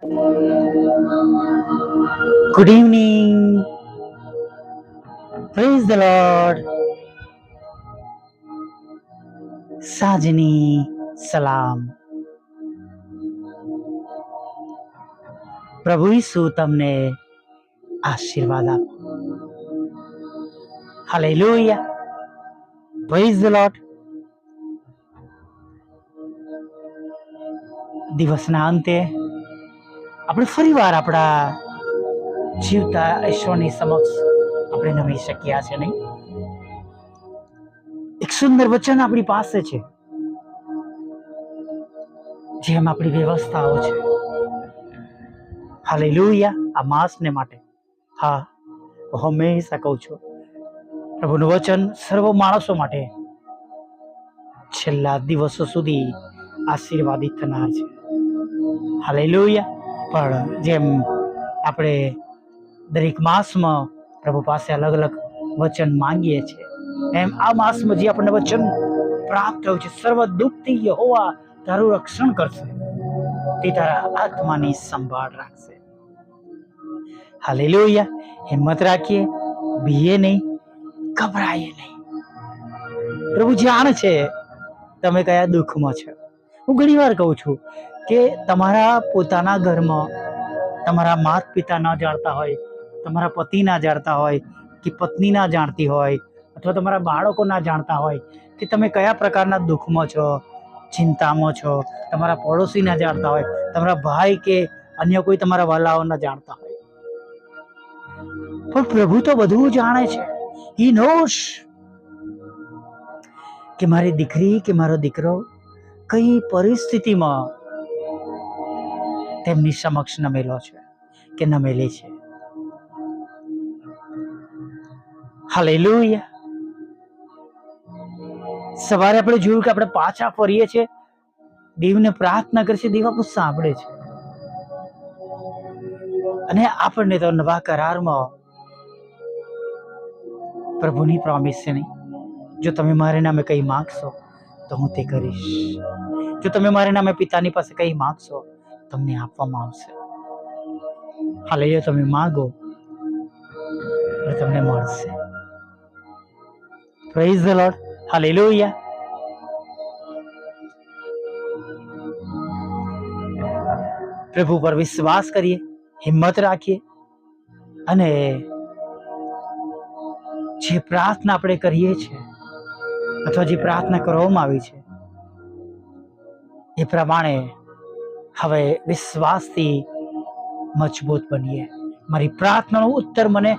Good evening. Praise the Lord. સાંજની સલામ પ્રભુ ઈસુ તમને આશીર્વાદ આપો હાલેલુયા પ્રેઝ ધ લોર્ડ દિવસના અંતે આપણે ફરીવાર આપણા જીવતા ઈશ્વરની સમક્ષ આપણે નમી શક્યા છે નહીં? એક સુંદર વચન આપણી પાસે છે, જેમ આપણી વ્યવસ્થાઓ છે. હાલેલુયા, આ માસને માટે. હા હું હંમેશા કહું છું. પ્રભુનું વચન સર્વ માણસો માટે છેલ્લા દિવસો સુધી આશીર્વાદિત થનાર છે. હાલેલુયા. પણ જેમ આપણે દરેક માસમાં પ્રભુ પાસે અલગ અલગ વચન માંગીએ છીએ, એમ આ માસમાં જે આપણને વચન પ્રાપ્ત થયું છે, સર્વ દુઃખથી યહોવા તારું રક્ષણ કરશે, તે તારા આત્માની સંભાળ રાખશે. હાલેલુયા. હિંમત રાખીએ, બીએ નહીં, ગભરાઈએ નહીં. પ્રભુ જાણ છે, તમે કયા દુઃખમાં છો. હું ઘણી વાર કહું છું કે તમારા પોતાના ઘરમાં તમારા માત પિતા ન જાણતા હોય, તમારા પતિ ના જાણતા હોય, કે પત્ની ના જાણતી હોય, અથવા તમારા બાળકો ના જાણતા હોય, કે તમે કયા પ્રકારના દુઃખમાં છો, ચિંતામાં છો, તમારા પડોશી ના જાણતા હોય, તમારા ભાઈ કે અન્ય કોઈ તમારા વાલાઓ ના જાણતા હોય. પણ પ્રભુ તો બધું જાણે છે. ઈ નોશ કે મારી દીકરી કે મારો દીકરો કઈ પરિસ્થિતિમાં તેમની સમક્ષ નમેલો છે, કે નમેલી છે. હાલેલુયા સવારે આપણે જોયું કે આપણે પાછા ફરીએ છીએ. દેવને પ્રાર્થના કરીએ દેવ આપણું સાંભળે છે. અને આપણને તો નવા કરારમાં પ્રભુની પ્રોમિસ છે નહીં જો તમે મારે નામે કંઈ માગશો, તો હું તે કરીશ. જો તમે મારે નામે પિતાની પાસે કંઈ માગશો તમને આપવામાં આવશે. હાલે તમે માગો એટલે તમને મળશે. પ્રેઝ ધ લોર્ડ હાલેલુયા પ્રભુ પર વિશ્વાસ કરીએ, હિંમત રાખીએ, અને જે પ્રાર્થના આપણે કરીએ છીએ, અથવા જે પ્રાર્થના કરવામાં આવી છે, એ પ્રમાણે હવે વિશ્વાસથી મજબૂત બનીએ. મારી પ્રાર્થનાનો ઉત્તર મને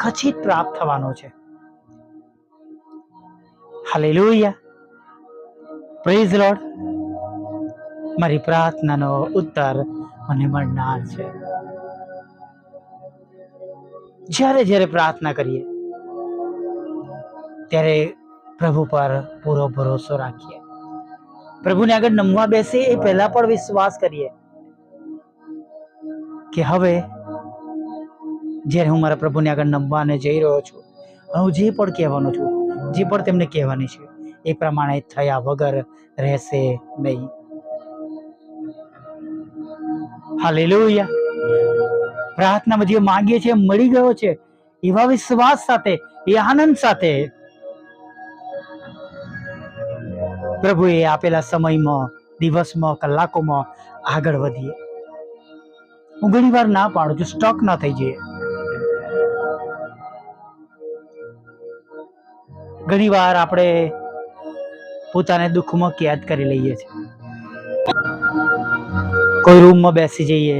ખચિત પ્રાપ્ત થવાનો છે. હાલેલુયા પ્રેઝ લોર્ડ મારી પ્રાર્થનાનો ઉત્તર મને મળનાર છે. જ્યારે જ્યારે પ્રાર્થના કરીએ, ત્યારે પ્રભુ પર પૂરો ભરોસો રાખીએ. પ્રભુને આગળ નમવા બેસે એ પહેલા પણ વિશ્વાસ કરીએ કે હવે જ્યારે હું મારા પ્રભુને આગળ નમવાને જઈ રહ્યો છું, હું જે પણ કહેવાનો છું, જે પણ તેમને કહેવાની છે, એ પ્રમાણે થયા વગર રહેશે નહીં. હાલેલુયા. પ્રાર્થનામાં જે માંગીએ છીએ, મળી ગયો છે એવા વિશ્વાસ સાથે, એ આનંદ સાથે પ્રભુએ આપેલા સમયમાં, દિવસમાં, કલાકોમાં આગળ વધીએ. હું ઘણી વાર ના પાડું છું સ્ટોક ના થઈ જઈએ. ઘણી વાર આપણે પોતાને દુઃખમાં કેદ કરી લઈએ છીએ. કોઈ રૂમમાં બેસી જઈએ,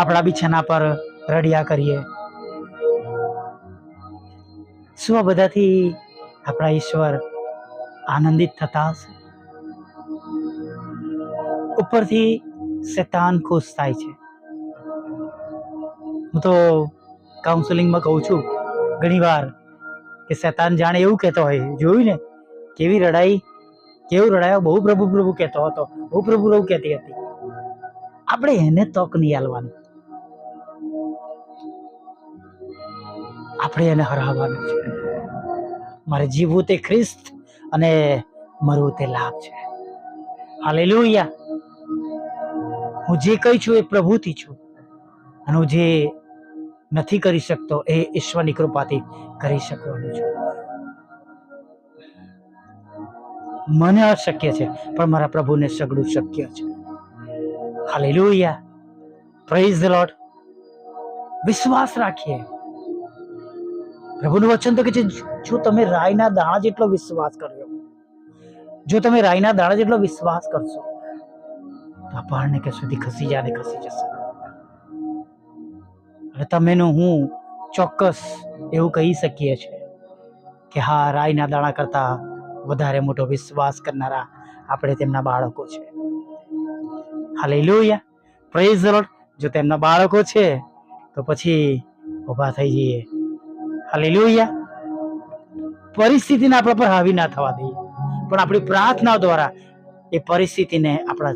આપણા બિછાના પર રડિયા કરીએ. શું બધાથી આપણા ઈશ્વર આનંદિત થતા હશે. ઉપરથી શેતાન ખુશ થાય છે. હું તો કાઉન્સેલિંગમાં કહું છું, ઘણીવાર કે શેતાન જાણે એવું કહેતો હોય, જોયું ને? કેવી રડાઈ, કેવું રડાયો? બહુ પ્રભુ પ્રભુ કહેતો હતો, બહુ પ્રભુ પ્રભુ કહેતી હતી. આપણે એને તક નહીં આલવાની. આપણે એને હરાવવાનું છે. મારે જીવવું તે ખ્રિસ્ત અને મરવું તે લાભ છે. હાલેલુયા હું જે કઈ છું એ પ્રભુથી છું. અને હું જે નથી કરી શકતો એ ઈશ્વરની કૃપાથી કરી શકવાનું છું. મને અશક્ય છે, પણ મારા પ્રભુને સગડું શક્ય છે. હાલેલુયા પ્રેઝ ધ વિશ્વાસ રાખીએ. પ્રભુનું વચન તો કે છે, જો તમે રાયના દાણા જેટલો વિશ્વાસ કર્યો જો તમે રાયના દાણા જેટલો વિશ્વાસ કરશો, તો પહાડને કે સુધી ખસી જાય ને ખસી જશે. અને તમેનું હું ચોક્કસ એવું કહી શકીએ છીએ કે હા, રાયના દાણા કરતા વધારે મોટો વિશ્વાસ કરનારા આપણે તેમના બાળકો છે. હાલેલુયા. પ્રેઝ ધ લોર્ડ જો તેમના બાળકો છે, તો પછી ઊભા થઈ જઈએ. હાલેલુયા. પરિસ્થિતિને આપણા પર હાવી ના થવા દઈએ. પણ આપણી પ્રાર્થના દ્વારા એ પરિસ્થિતિને આપણા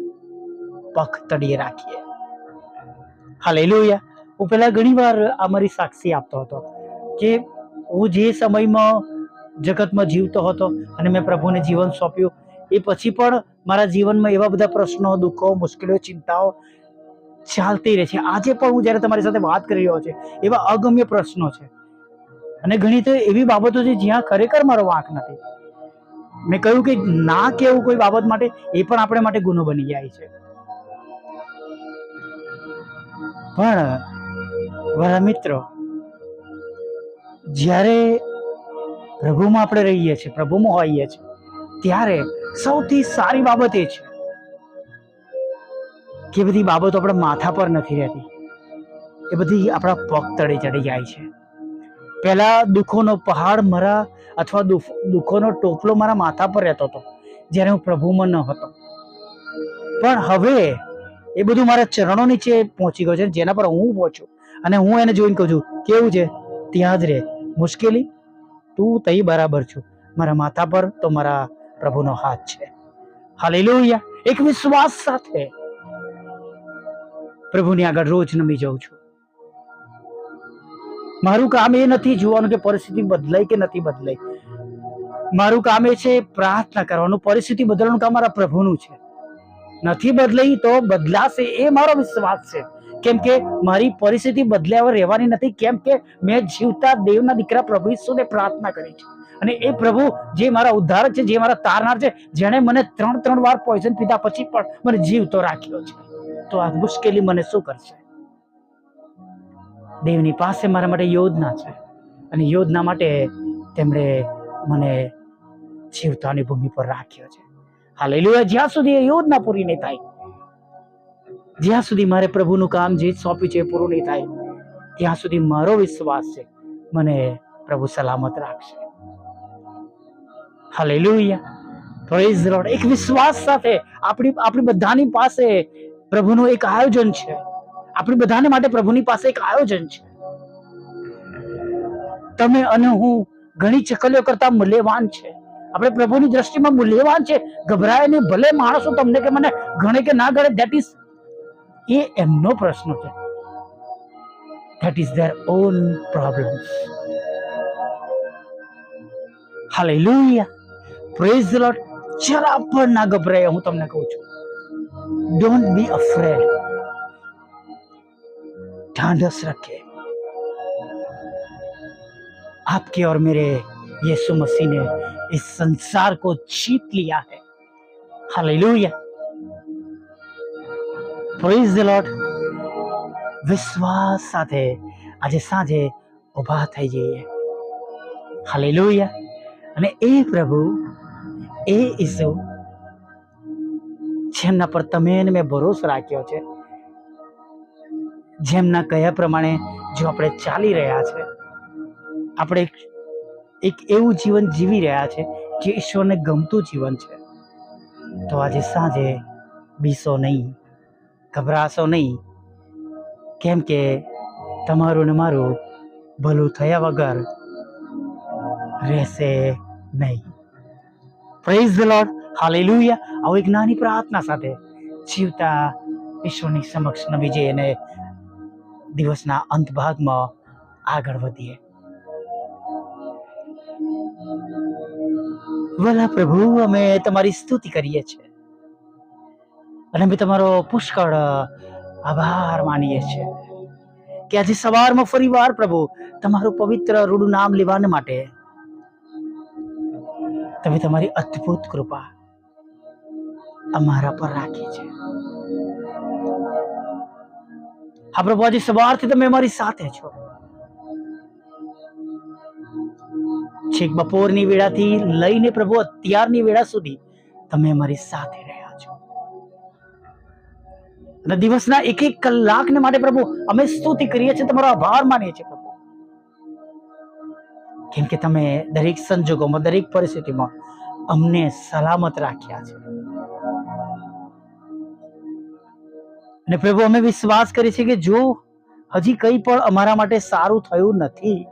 પગ તળીએ રાખીએ. હાલેલુયા. હું પહેલાં ઘણી વાર આ મારી સાક્ષી આપતો હતો કે હું જે સમયમાં જગતમાં જીવતો હતો અને મેં પ્રભુને જીવન સોંપ્યું, એ પછી પણ મારા જીવનમાં એવા બધા પ્રશ્નો, દુઃખો, મુશ્કેલીઓ, ચિંતાઓ ચાલતી રહે છે. આજે પણ હું જ્યારે તમારી સાથે વાત કરી રહ્યો છે, એવા અગમ્ય પ્રશ્નો છે. અને ઘણી તો એવી બાબતો છે જ્યાં ખરેખર મારો વાંક નથી. મેં કહ્યું કે ના કેવું કોઈ બાબત માટે એ પણ આપણે માટે ગુનો બની જાય છે. પણ, મારા મિત્રો, જ્યારે પ્રભુમાં આપણે રહીએ છીએ, પ્રભુમાં હોઈએ છીએ, ત્યારે સૌથી સારી બાબત એ છે કે બધી બાબતો આપણા માથા પર નથી રહેતી. એ બધી આપણા પગ તળે ચડી જાય છે. પહેલા દુઃખોનો પહાડ મારા અથવા દુઃખ- દુઃખોનો ટોપલો મારા માથા પર રહેતો હતો, જ્યારે હું પ્રભુમાં ન હતો. પણ હવે એ બધું મારા ચરણો નીચે પહોંચી ગયું છે જેના પર હું પહોંચું અને હું એને જોઈને કહું છું, કેવું છે? ત્યાં જ રહે મુશ્કેલી? તું તઈ બરાબર છું. મારા માથા પર તો મારા પ્રભુનો હાથ છે. હાલેલુયા. એક વિશ્વાસ સાથે પ્રભુની આગળ રોજ નમી જાઉં છું. મારું કામ એ નથી જોવાનું કે પરિસ્થિતિ બદલાય કે નથી બદલાય. મારું કામ એ છે પ્રાર્થના કરવાનું. પરિસ્થિતિ બદલવાનું કામ મારા પ્રભુનું છે. નથી બદલાઈ તો બદલાશે એ મારો વિશ્વાસ છે. કેમ કે મારી પરિસ્થિતિ બદલ્યા રહેવાની નથી. કેમ કે મેં જીવતા દેવના દીકરા પ્રભુ ઈસુને પ્રાર્થના કરી છે. અને એ પ્રભુ જે મારા ઉદ્ધારક છે, જે મારા તારનાર છે, જેણે મને ત્રણ ત્રણ વાર પોઈઝન પીધા પછી પણ મને જીવતો રાખ્યો છે. તો આ મુશ્કેલી મને શું કરશે? દેવની પાસે મારા માટે યોજના છે. અને યોજના માટે તેમણે મને જીવતાની ભૂમિ પર રાખ્યો છે. હાલેલુયા. જ્યાં સુધી એ યોજના પૂરી નહીં થાય, જ્યાં સુધી મારે પ્રભુનું કામ જે સોંપ્યું છે એ પૂરું નહીં થાય, ત્યાં સુધી મારો વિશ્વાસ છે, મને પ્રભુ સલામત રાખશે. હાલેલુયા. પ્રેઝ લોર્ડ એક વિશ્વાસ સાથે આપણી આપણી બધાની પાસે પ્રભુનું એક આયોજન છે. આપણી બધાને માટે પ્રભુની પાસે એક આયોજન છે. તમે અને હું ઘણી ચકલીઓ કરતા મૂલ્યવાન છે. આપણે પ્રભુની દ્રષ્ટિમાં મૂલ્યવાન છે. ગભરાય નહીં ભલે માણસો તમને કે મને ગણે કે ના ગણે ધેટ ઇઝ એ એમનો પ્રશ્ન છે. That is their own problems hallelujah praise the lord જરા પણ ના ગભરાય, હું તમને કહું છું. ડોન્ટ બી અફ્રેડ ढांढस रखे आपके और मेरे यीशु मसीह ने इस संसार को जीत लिया है हालेलुया પ્રેઝ ધ લોર્ડ વિશ્વાસ સાથે આજે સાંજે ઊભા થઈ જઈએ હાલેલુયા અને એ પ્રભુ એ ઈસુ જેમના પર તમે અને મેં ભરોસો રાખ્યો છે જેમના કયા પ્રમાણે જો આપણે ચાલી રહ્યા છે, આપણે એક- એવું જીવન જીવી રહ્યા છે જે ઈશ્વરને ગમતું જીવન છે. તો આજે સાંજે બીસો નહીં, ગભરાશો નહીં. કેમ કે તમારું ને મારું ભલું થયા વગર રહેશે નહીં. પ્રેઝ ધ લોર્ડ હાલેલુયા આવું એક નાની પ્રાર્થના સાથે જીવતા ઈશ્વરની સમક્ષ જઈએ અને દિવસના અંત ભાગમાં આગળ વધીએ. વલા પ્રભુ, અમે તમારી સ્તુતિ કરીએ છીએ. અને અમે તમારો પુષ્કળ આભાર માનીએ છીએ. કે આજે સવારમાં ફરીવાર પ્રભુ, તમારું પવિત્ર રૂડું નામ લેવાને માટે તમે તમારી અદ્ભુત કૃપા અમારા પર રાખી છે. હા, પ્રભુ સવારથી તમે અમારી સાથે છો. છેક બપોરની વેળાથી લઈને પ્રભુ, અત્યારની વેળા સુધી તમે અમારી સાથે રહ્યા છો. અને દિવસના એક એક કલાકને માટે પ્રભુ, અમે સ્તુતિ કરીએ છીએ, તમારો આભાર માનીએ છીએ પ્રભુ. કેમ કે તમે દરેક સંજોગોમાં, દરેક પરિસ્થિતિમાં અમને સલામત રાખ્યા છે. અને પ્રભુ, અમે વિશ્વાસ કરીએ છીએ કે જો હજી કંઈ પણ અમારા માટે સારું થયું નથી,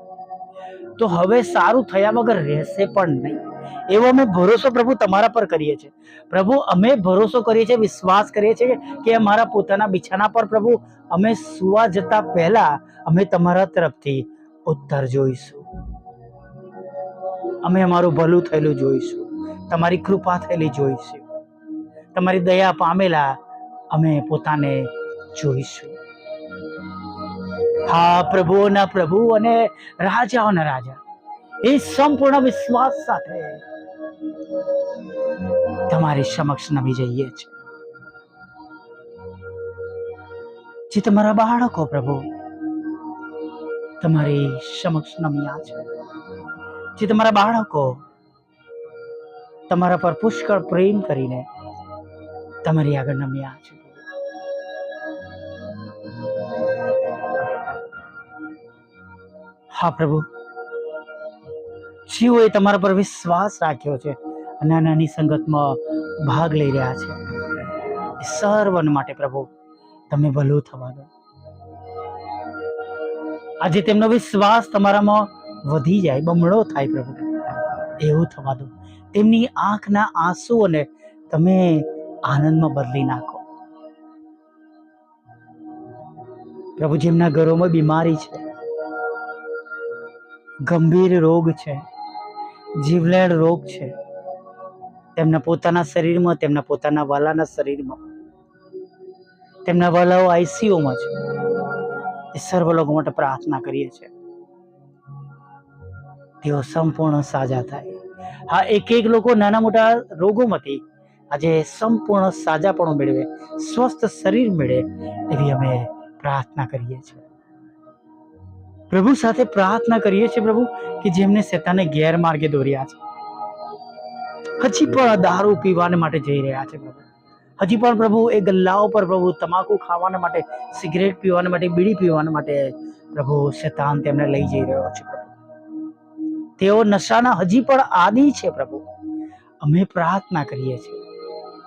તો હવે સારું થયા વગર રહેશે પણ નહીં. એવો અમે ભરોસો પ્રભુ તમારા પર કરીએ છીએ. પ્રભુ, અમે ભરોસો કરીએ છીએ, વિશ્વાસ કરીએ છીએ કે અમારા પોતાના બિછાના પર પ્રભુ, અમે સુવા જતા પહેલા અમે તમારા તરફથી ઉત્તર જોઈશું. અમે અમારું ભલું થયેલું જોઈશું. તમારી કૃપા થયેલી જોઈશું. તમારી દયા પામેલા અમે પોતાને જોઈશું. હા પ્રભુઓના પ્રભુ અને રાજાઓના રાજા, એ સંપૂર્ણ વિશ્વાસ સાથે તમારી સમક્ષ નમી જઈએ છીએ જે તમારા બાળકો, પ્રભુ, તમારી સમક્ષ નમ્યા છે. જે તમારા બાળકો તમારા પર પુષ્કળ પ્રેમ કરીને તમારી આગળ નમ્યા છે. હા, પ્રભુ. જીવોએ તમારા પર વિશ્વાસ રાખ્યો છે આ નાની સંગતમાં ભાગ લઈ રહ્યા છે. સર્વન માટે, પ્રભુ, તમે ભલું થવા દો. આજે તેમનો વિશ્વાસ તમારામાં વધી જાય, બમણો થાય, પ્રભુ. એવું થવા દો. તેમની આંખના આંસુઓને તમે આનંદમાં બદલી નાખો. પ્રભુ જેમના ઘરોમાં બીમારી છે, ગંભીર રોગ છે, જીવલેણ રોગ છે, તેમના પોતાના શરીરમાં, તેમના પોતાના વાલાના શરીરમાં, તેમના વાલાઓ આઈસીયુમાં છે. એ સર્વ લોકો માટે પ્રાર્થના કરીએ છીએ. તેઓ સંપૂર્ણ સાજા થાય. હા એક એક લોકો નાના મોટા રોગોમાંથી આજે સંપૂર્ણ સાજાપણું મેળવે, સ્વસ્થ શરીર મેળવે એવી અમે પ્રાર્થના કરીએ છીએ. પ્રભુ સાથે પ્રાર્થના કરીએ છીએ પ્રભુ કે જેમને શેતાને ગેરમાર્ગે દોર્યા છે. હજી પણ દારૂ પીવાને માટે જઈ રહ્યા છે પ્રભુ. હજી પણ પ્રભુ એ ગલ્લાઓ પર પ્રભુ તમાકુ ખાવાને માટે, સિગરેટ પીવાને માટે, બીડી પીવાને માટે પ્રભુ શેતાન તેમને લઈ જઈ રહ્યો છે પ્રભુ. તેઓ નશાના હજી પણ આદિ છે પ્રભુ. અમે પ્રાર્થના કરીએ છીએ.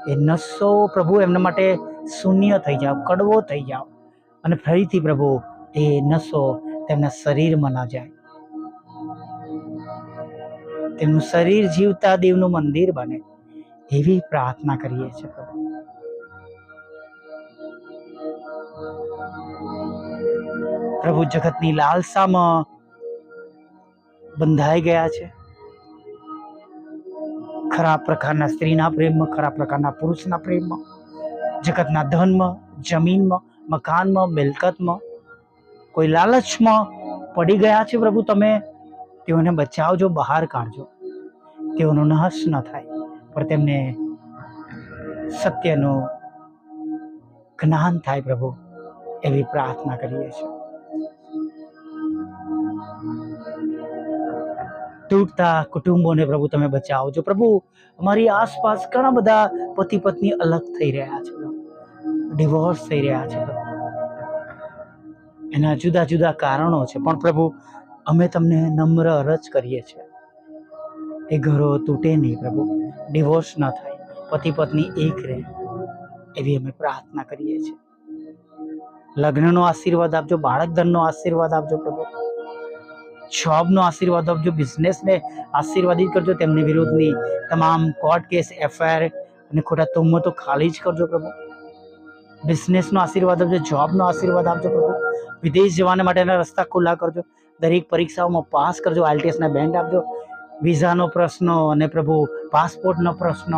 એ નસો પ્રભુ એમના માટે શૂન્ય થઈ જાઓ, કડવો થઈ જાઓ. અને ફરીથી પ્રભુ, એ નસો તેમના શરીરમાં ન જાય. તેમનું શરીર જીવતા દેવનું મંદિર બને. એવી પ્રાર્થના કરીએ છીએ પ્રભુ. પ્રભુ જગતની લાલસામાં બંધાઈ ગયા છે. ખરાબ પ્રકારના સ્ત્રીના પ્રેમમાં ખરાબ પ્રકારના પુરુષના પ્રેમમાં, જગતના ધનમાં, જમીનમાં, મકાનમાં, મિલકતમાં, કોઈ લાલચમાં પડી ગયા છે પ્રભુ તમે, તેઓને બચાવજો, બહાર કાઢજો. તેઓનો નાશ ન થાય, પણ તેમને સત્યનું જ્ઞાન થાય પ્રભુ, એવી પ્રાર્થના કરીએ છીએ. તૂટતા કુટુંબોને પ્રભુ તમે બચાવજો પ્રભુ, અમારી આસપાસ ઘણા બધા પતિ પત્ની અલગ થઈ રહ્યા છે. ડિવોર્સ થઈ રહ્યા છે. એના જુદા જુદા કારણો છે. પણ પ્રભુ, અમે તમને નમ્ર અરજ કરીએ છીએ. એ ઘરો તૂટે નહીં પ્રભુ. ડિવોર્સ ન થાય. પતિ પત્ની એક રહે. એવી અમે પ્રાર્થના કરીએ છીએ. લગ્નનો આશીર્વાદ આપજો બાળક ધનનો આશીર્વાદ આપજો પ્રભુ. જોબનો આશીર્વાદ આપજો. બિઝનેસને આશીર્વાદિત કરજો. તેમની વિરુદ્ધની તમામ કોર્ટ કેસ, એફઆઈઆર અને ખોટા તુમ્મતો ખાલી જ કરજો પ્રભુ. બિઝનેસનો આશીર્વાદ આપજો. જોબનો આશીર્વાદ આપજો પ્રભુ. વિદેશ જવાના માટેના રસ્તા ખુલ્લા કરજો. દરેક પરીક્ષાઓમાં પાસ કરજો. આઈટીએસના બેન્ડ આપજો. વિઝાનો પ્રશ્ન અને પ્રભુ પાસપોર્ટનો પ્રશ્ન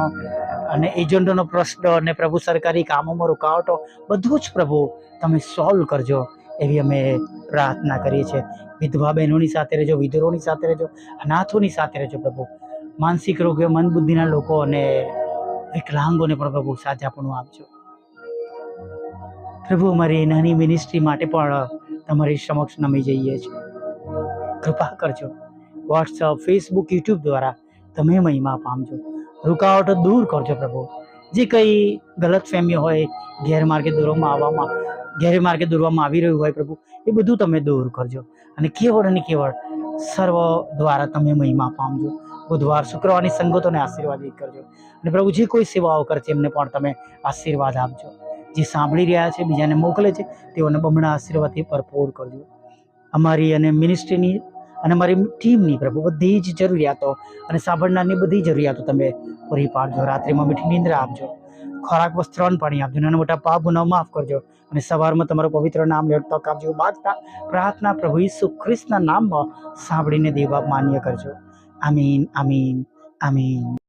અને એજન્ટોનો પ્રશ્ન અને પ્રભુ સરકારી કામોમાં રૂકાવટો બધું જ પ્રભુ તમે સોલ્વ કરજો. એવી અમે પ્રાર્થના કરીએ છીએ. વિધવા બહેનોની સાથે રહેજો વિધરોની સાથે રહેજો, અનાથોની સાથે રહેજો પ્રભુ. માનસિક રોગીઓ મંદ બુદ્ધિના લોકો અને વિકલાંગોને પણ પ્રભુ સાજાપણું આપજો. પ્રભુ, અમારી નાની મિનિસ્ટ્રી માટે પણ તમારી સમક્ષ નમી જઈએ છીએ. કૃપા કરજો. વોટ્સઅપ ફેસબુક યુટ્યુબ દ્વારા તમે મહિમા પામજો. રૂકાવટો દૂર કરજો પ્રભુ. જે કંઈ ગલત ફેમી હોય, ગેરમાર્ગે દોરવામાં આવવામાં, ગેરમાર્ગે દોરવામાં આવી રહ્યું હોય પ્રભુ, એ બધું તમે દૂર કરજો. અને કેવળ અને કેવળ સર્વ દ્વારા તમે મહિમા પામજો. બુધવાર શુક્રવારની સંગતોને આશીર્વાદ કરજો. અને પ્રભુ, જે કોઈ સેવાઓ કરશે, એમને પણ તમે આશીર્વાદ આપજો. જે સાંભળી રહ્યા છે, બીજાને મોકલે છે, તેઓને બમણા આશીર્વાદથી ભરપૂર કરજો. અમારી અને મિનિસ્ટ્રીની અને અમારી ટીમની પ્રભુ, બધી જ જરૂરિયાતો અને સાંભળનારની બધી જરૂરિયાતો તમે પૂરી પાડજો. રાત્રિમાં મીઠી નિંદ્રા આપજો. ખોરાક, વસ્ત્ર પાણી આપજો. નાના મોટા પાપ ગુનાઓ માફ કરજો. અને સવારમાં તમારું પવિત્ર નામ લેટ તક આપજો માગતા પ્રાર્થના પ્રભુ ઈસુ ખ્રિસ્તના નામમાં સાંભળીને દેવા માન્ય કરજો. આમીન આમીન આમીન.